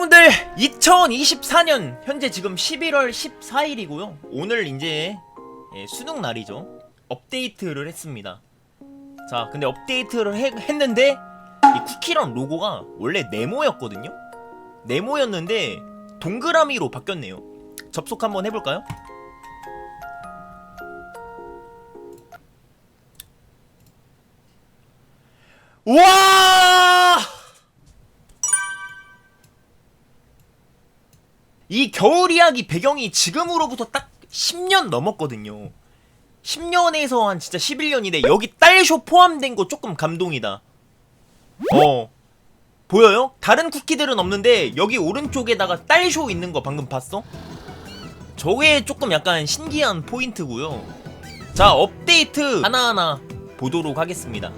여러분들 2024년 현재 지금 11월 14일이고요. 오늘 이제 예, 수능 날이죠. 업데이트를 했습니다. 자, 근데 업데이트를 해- 했는데 이 쿠키런 로고가 원래 네모였거든요. 네모였는데 동그라미로 바뀌었네요. 접속 한번 해볼까요? 와! 이 겨울 이야기 배경이 지금으로부터 딱 10년 넘었거든요. 10년에서 한 진짜 11년인데 여기 딸쇼 포함된 거 조금 감동이다. 어. 보여요? 다른 쿠키들은 없는데 여기 오른쪽에다가 딸쇼 있는 거 방금 봤어? 저게 조금 약간 신기한 포인트고요. 자, 업데이트 하나하나 보도록 하겠습니다.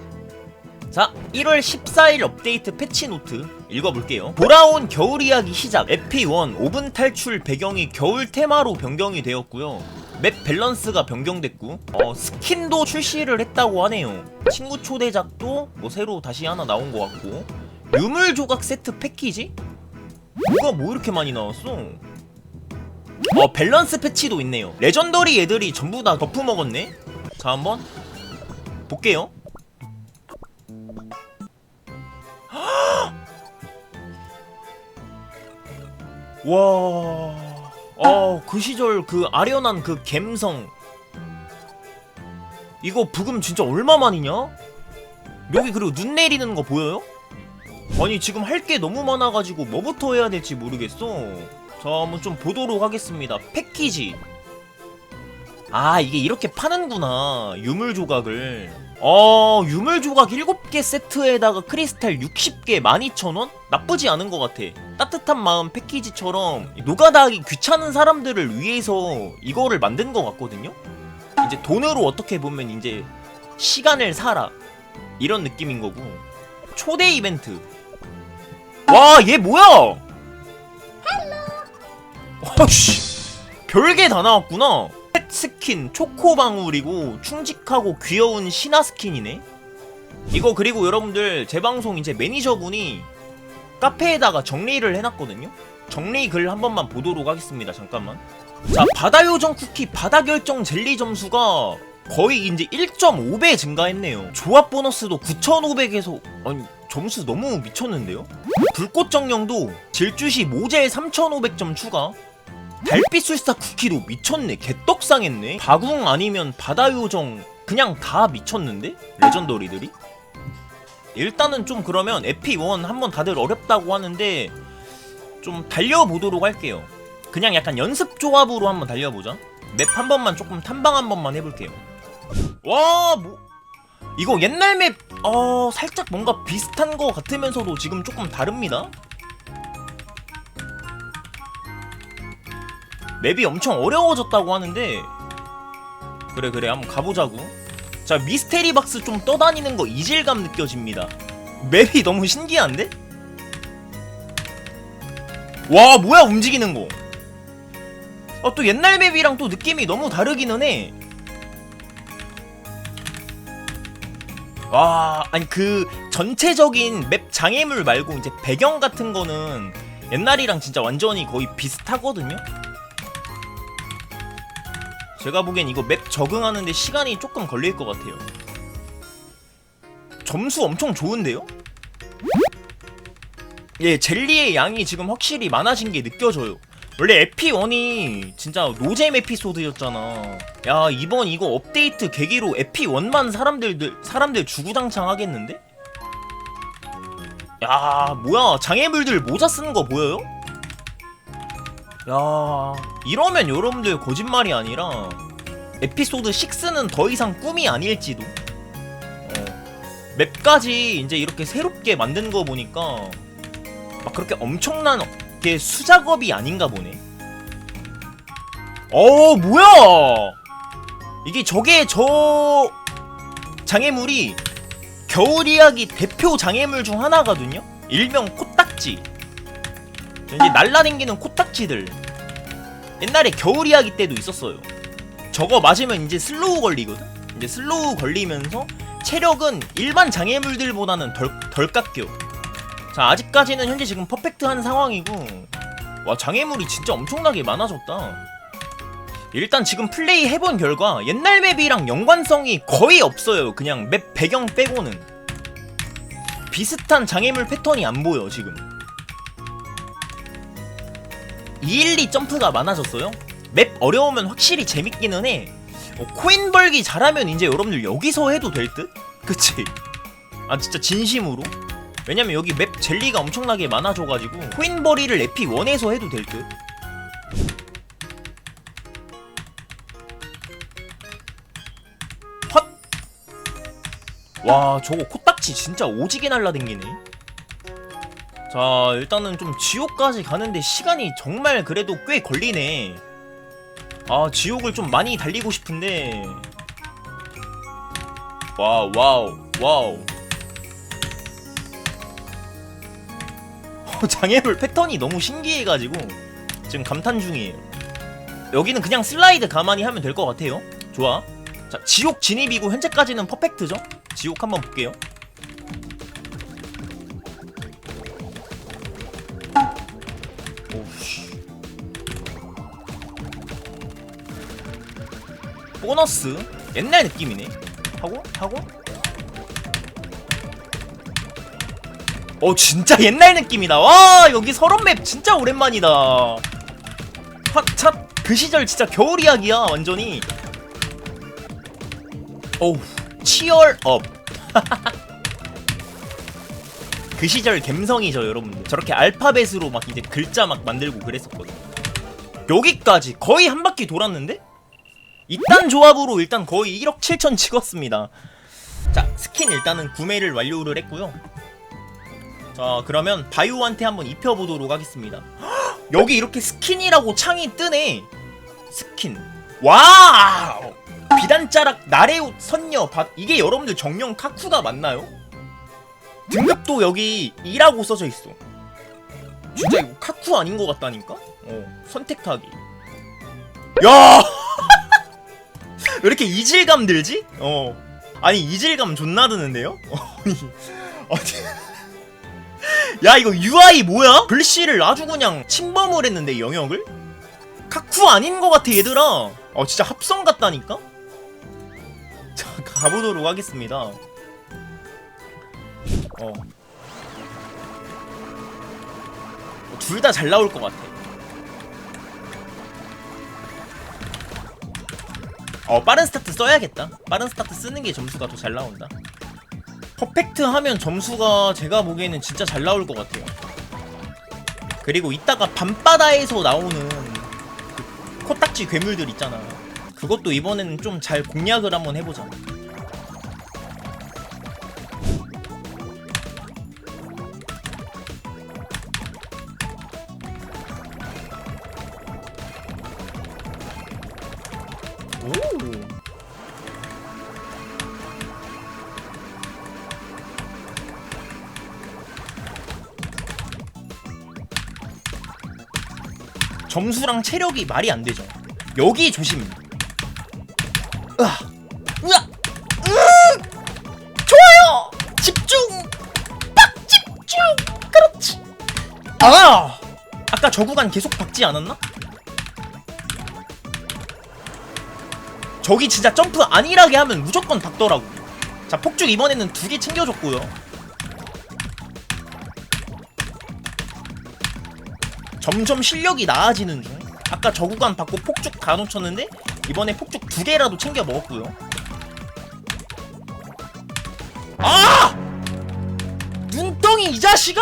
자, 1월 14일 업데이트 패치 노트 읽어볼게요. 돌아온 겨울 이야기 시작. 에피1 5분 탈출 배경이 겨울 테마로 변경이 되었고요. 맵 밸런스가 변경됐고, 어, 스킨도 출시를 했다고 하네요. 친구 초대작도 뭐 새로 다시 하나 나온 것 같고, 유물 조각 세트 패키지? 뭐가 뭐 이렇게 많이 나왔어? 어, 밸런스 패치도 있네요. 레전더리 애들이 전부 다 덮어 먹었네? 자, 한번 볼게요. 와, 어, 그 시절 그 아련한 그 갬성. 이거 부금 진짜 얼마만이냐? 여기 그리고 눈 내리는 거 보여요? 아니 지금 할 게 너무 많아가지고 뭐부터 해야 될지 모르겠어. 자, 한번 좀 보도록 하겠습니다. 패키지. 아, 이게 이렇게 파는구나. 유물 조각을. 어, 유물 조각 7개 세트에다가 크리스탈 60개 12,000원? 나쁘지 않은 것 같아. 따뜻한 마음 패키지처럼 노가다 하기 귀찮은 사람들을 위해서 이거를 만든 것 같거든요? 이제 돈으로 어떻게 보면 이제 시간을 사라. 이런 느낌인 거고. 초대 이벤트. 와, 얘 뭐야? 어씨. 별게 다 나왔구나. 펫 스킨, 초코방울이고 충직하고 귀여운 신화 스킨이네. 이거 그리고 여러분들 제 방송 이제 매니저분이 카페에다가 정리를 해놨거든요. 정리 글 한 번만 보도록 하겠습니다. 잠깐만. 자, 바다 요정 쿠키 바다 결정 젤리 점수가 거의 이제 1.5배 증가했네요. 조합 보너스도 9,500에서 아니 점수 너무 미쳤는데요? 불꽃 정령도 질주시 모젤 3,500점 추가. 달빛 술사 쿠키도 미쳤네. 개떡상했네. 바궁 아니면 바다 요정 그냥 다 미쳤는데? 레전더리들이? 일단은 좀 그러면 에피1 한번 다들 어렵다고 하는데 좀 달려보도록 할게요. 그냥 약간 연습 조합으로 한번 달려보자. 맵 한 번만 조금 탐방 한 번만 해볼게요. 와, 뭐. 이거 옛날 맵, 어, 살짝 뭔가 비슷한 거 같으면서도 지금 조금 다릅니다. 맵이 엄청 어려워졌다고 하는데, 그래, 그래, 한번 가보자고. 자, 미스테리 박스 좀 떠다니는 거 이질감 느껴집니다. 맵이 너무 신기한데? 와, 뭐야, 움직이는 거. 어, 또 옛날 맵이랑 또 느낌이 너무 다르기는 해. 와, 아니 그 전체적인 맵 장애물 말고 이제 배경 같은 거는 옛날이랑 진짜 완전히 거의 비슷하거든요. 제가 보기엔 이거 맵 적응하는데 시간이 조금 걸릴 것 같아요. 점수 엄청 좋은데요? 예, 젤리의 양이 지금 확실히 많아진 게 느껴져요. 원래 에피1이 진짜 노잼 에피소드였잖아. 야, 이번 이거 업데이트 계기로 에피1만 사람들, 사람들 주구장창 하겠는데? 야, 뭐야. 장애물들 모자 쓰는 거 보여요? 야, 이러면 여러분들 거짓말이 아니라 에피소드 6는 더 이상 꿈이 아닐지도. 어. 맵까지 이제 이렇게 새롭게 만든 거 보니까 막 그렇게 엄청난 게 수작업이 아닌가 보네. 어, 뭐야? 이게 저게 저 장애물이 겨울 이야기 대표 장애물 중 하나거든요. 일명 코딱지. 이제 날라댕기는 코딱지들. 옛날에 겨울 이야기 때도 있었어요. 저거 맞으면 이제 슬로우 걸리거든. 이제 슬로우 걸리면서 체력은 일반 장애물들보다는 덜, 덜 깎여. 자 아직까지는 현재 지금 퍼펙트한 상황이고 와 장애물이 진짜 엄청나게 많아졌다 일단 지금 플레이 해본 결과 옛날 맵이랑 연관성이 거의 없어요 그냥 맵 배경 빼고는 비슷한 장애물 패턴이 안 보여 지금 212 점프가 많아졌어요 맵 어려우면 확실히 재밌기는 해 어, 코인 벌기 잘하면 이제 여러분들 여기서 해도 될 듯? 그치? 아 진짜 진심으로 왜냐면 여기 맵 젤리가 엄청나게 많아져가지고 코인 벌이를 에픽 1에서 해도 될 듯? 헛! 와 저거 코딱지 진짜 오지게 날라댕기네 자 일단은 좀 지옥까지 가는데 시간이 정말 그래도 꽤 걸리네. 아 지옥을 좀 많이 달리고 싶은데. 와우 와우 와우. 장애물 패턴이 너무 신기해가지고 지금 감탄 중이에요. 여기는 그냥 슬라이드 가만히 하면 될 것 같아요. 좋아. 자 지옥 진입이고 현재까지는 퍼펙트죠? 지옥 한번 볼게요 보너스? 옛날 느낌이네. 하고? 하고? 어 진짜 옛날 느낌이다. 와 여기 서런 맵 진짜 오랜만이다. 핫찻그 시절 진짜 겨울 이야기야 완전히. 어우 치얼업. 그 시절 갬성이죠 여러분들. 저렇게 알파벳으로 막 이제 글자 막 만들고 그랬었거든 여기까지 거의 한 바퀴 돌았는데 이딴 조합으로 일단 거의 1억 7천 찍었습니다. 자 스킨 일단은 구매를 완료를 했고요. 자 그러면 바이오한테 한번 입혀보도록 하겠습니다. 헉, 여기 이렇게 스킨이라고 창이 뜨네. 스킨. 와우! 비단자락 나레옷 선녀 밭. 이게 여러분들 정령 카쿠가 맞나요? 등급도 여기 2라고 써져 있어. 진짜 이거 카쿠 아닌 것 같다니까? 어 선택하기. 야! 왜 이렇게 이질감 들지? 어 아니 이질감 존나 드는데요? 아니 야 이거 UI 뭐야? 글씨를 아주 그냥 침범을 했는데 영역을? 카쿠 아닌 것 같아 얘들아 어 진짜 합성 같다니까? 자 가보도록 하겠습니다 어. 둘 다 잘 나올 것 같아 어 빠른 스타트 써야겠다. 빠른 스타트 쓰는 게 점수가 더 잘 나온다. 퍼펙트 하면 점수가 제가 보기에는 진짜 잘 나올 것 같아요. 그리고 이따가 밤바다에서 나오는 그 코딱지 괴물들 있잖아. 그것도 이번에는 좀 잘 공략을 한번 해보자 오 점수랑 체력이 말이 안 되죠. 여기 조심. 으아, 으아, 으, 좋아요. 집중, 빡 집중. 그렇지. 아, 아까 저 구간 계속 박지 않았나? 저기 진짜 점프 안일하게 하면 무조건 박더라고. 자, 폭죽 이번에는 두 개 챙겨줬고요. 점점 실력이 나아지는 중. 아까 저 구간 받고 폭죽 다 놓쳤는데 이번에 폭죽 두 개라도 챙겨 먹었고요. 아! 눈덩이 이 자식아!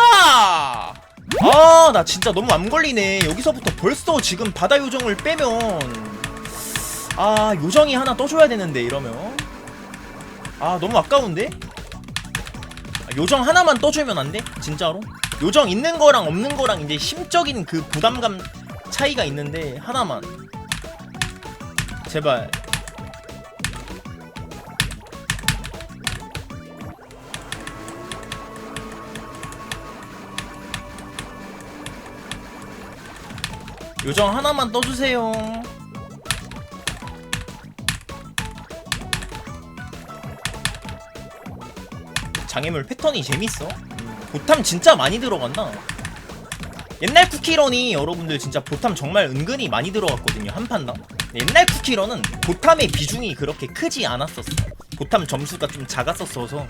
아, 나 진짜 너무 안 걸리네. 여기서부터 벌써 지금 바다 요정을 빼면 아, 요정이 하나 떠줘야 되는데 이러면 아, 너무 아까운데? 아, 요정 하나만 떠주면 안 돼? 진짜로? 요정 있는 거랑 없는 거랑 이제 심적인 그 부담감 차이가 있는데 하나만 제발 요정 하나만 떠주세요 장애물 패턴이 재밌어 음. 보탐 진짜 많이 들어갔나? 옛날 쿠키런이 여러분들 진짜 보탐 정말 은근히 많이 들어갔거든요 한 판당 옛날 쿠키런은 보탐의 비중이 그렇게 크지 않았었어 보탐 점수가 좀 작았었어서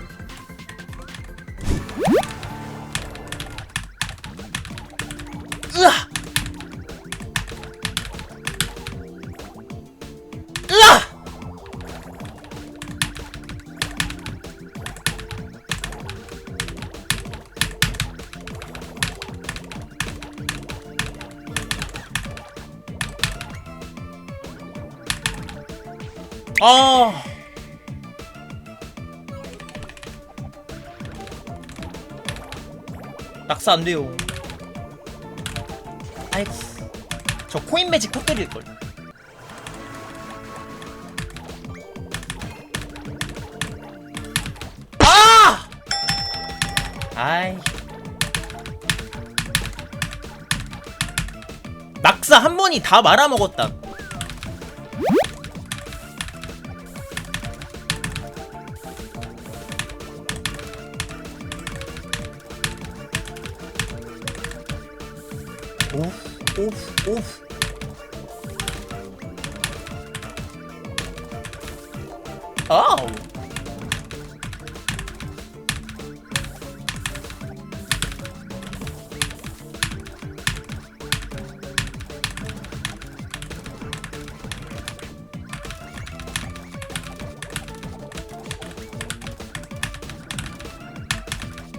아. 낙사 안 돼요. 아이고. 저 코인 매직 터뜨릴 걸. 아! 아이. 낙사 한 번이 다 말아먹었다. 오프 아우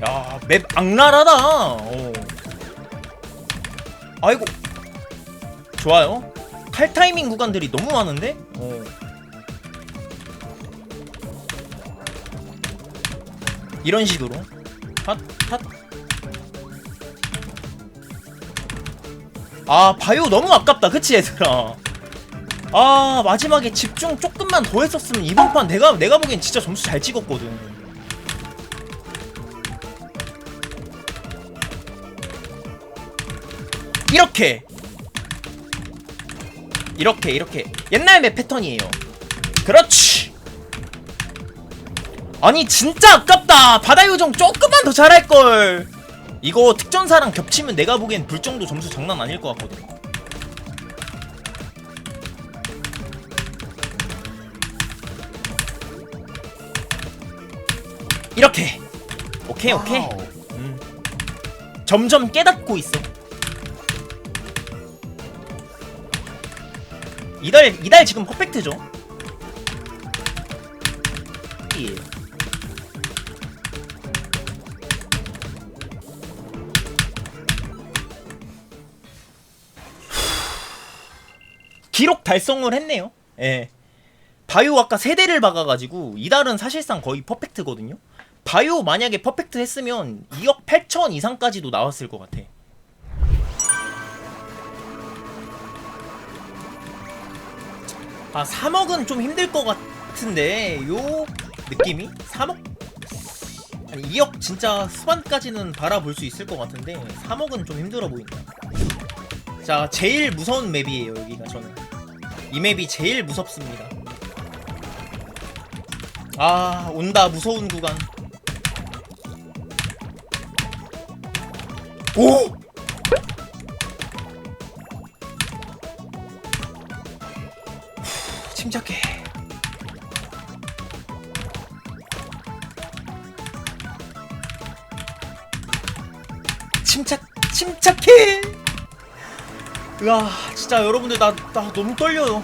야, 맵 악랄하다. 어. 아이고 좋아요 칼 타이밍 구간들이 너무 많은데? 어. 이런 식으로 핫, 핫. 아 바이오 너무 아깝다 그치 얘들아 아 마지막에 집중 조금만 더 했었으면 이번 판 내가 내가 보기엔 진짜 점수 잘 찍었거든 이렇게 이렇게 이렇게. 옛날 맵 패턴이에요. 그렇지. 아니 진짜 아깝다. 바다 요정 조금만 더 잘할걸. 이거 특전사랑 겹치면 내가 보기엔 불정도 점수 장난 아닐 것 같거든. 이렇게. 오케이 오케이. 음. 점점 깨닫고 있어 이달 이달 지금 퍼펙트죠. 예. 기록 달성을 했네요. 예. 바이오 아까 세 대를 박아가지고 이달은 사실상 거의 퍼펙트거든요. 바이오 만약에 퍼펙트 했으면 2억 8천 이상까지도 나왔을 것 같아. 아 3억은 좀 힘들 것 같은데 요 느낌이 3억 아니 2억 진짜 수반까지는 바라볼 수 있을 것 같은데 3억은 좀 힘들어 보인다. 자 제일 무서운 맵이에요 여기가 저는 이 맵이 제일 무섭습니다. 아 온다 무서운 구간. 오! 침착해. 침착, 침착해. 으아, 진짜 여러분들 나, 나 너무 떨려요.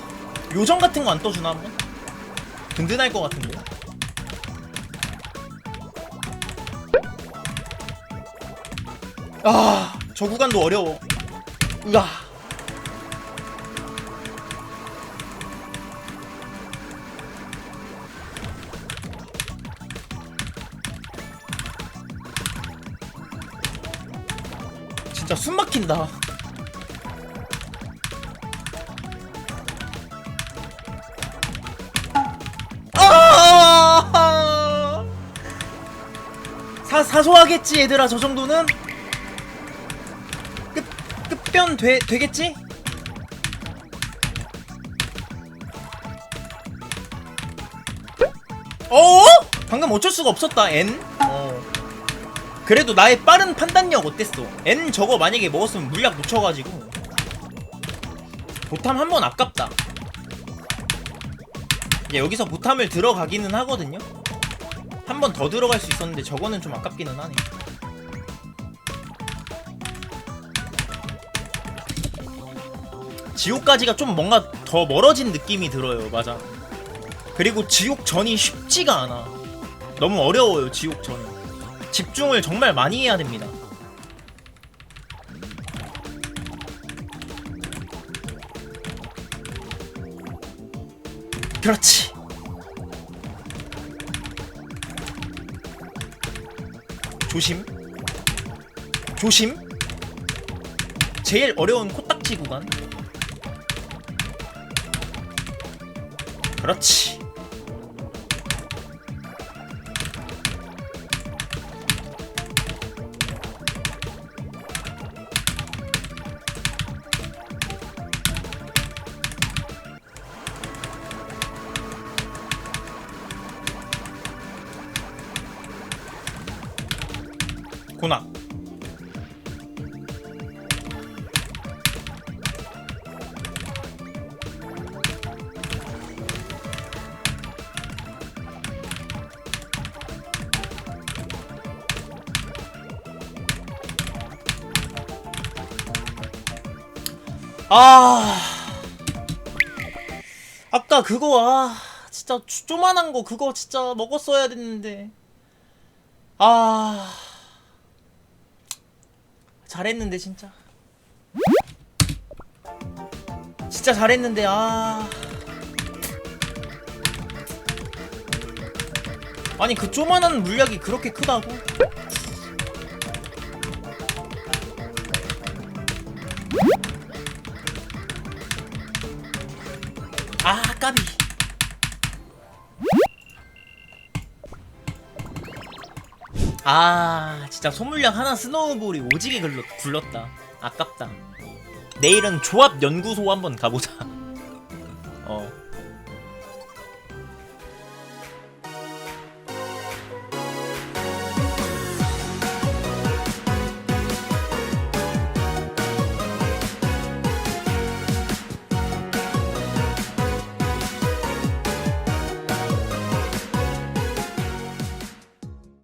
요정 같은 거 안 떠주나 한번? 든든할 것 같은데. 아, 저 구간도 어려워. 으아. 진짜 숨 막힌다. 아! 사 사소하겠지 얘들아 저 정도는 끝 끝변 돼 되겠지? 어? 방금 어쩔 수가 없었다 N. 어. 그래도 나의 빠른 판단력 어땠어? N 저거 만약에 먹었으면 물약 놓쳐가지고. 보탐 한 번 아깝다. 여기서 보탐을 들어가기는 하거든요? 한 번 더 들어갈 수 있었는데 저거는 좀 아깝기는 하네. 지옥까지가 좀 뭔가 더 멀어진 느낌이 들어요 맞아. 그리고 지옥 전이 쉽지가 않아. 너무 어려워요 지옥 전이 집중을 정말 많이 해야 됩니다. 그렇지. 조심. 조심. 제일 어려운 코딱지 구간. 그렇지 고나. 아. 아까 그거 아 진짜 조- 조만한 거 그거 진짜 먹었어야 됐는데. 아 잘했는데 진짜 진짜 잘했는데 아 아니 그 조만한 물약이 그렇게 크다고? 아 진짜 소물량 하나 스노우볼이 오지게 굴렀, 굴렀다. 아깝다. 내일은 조합 연구소 한번 가보자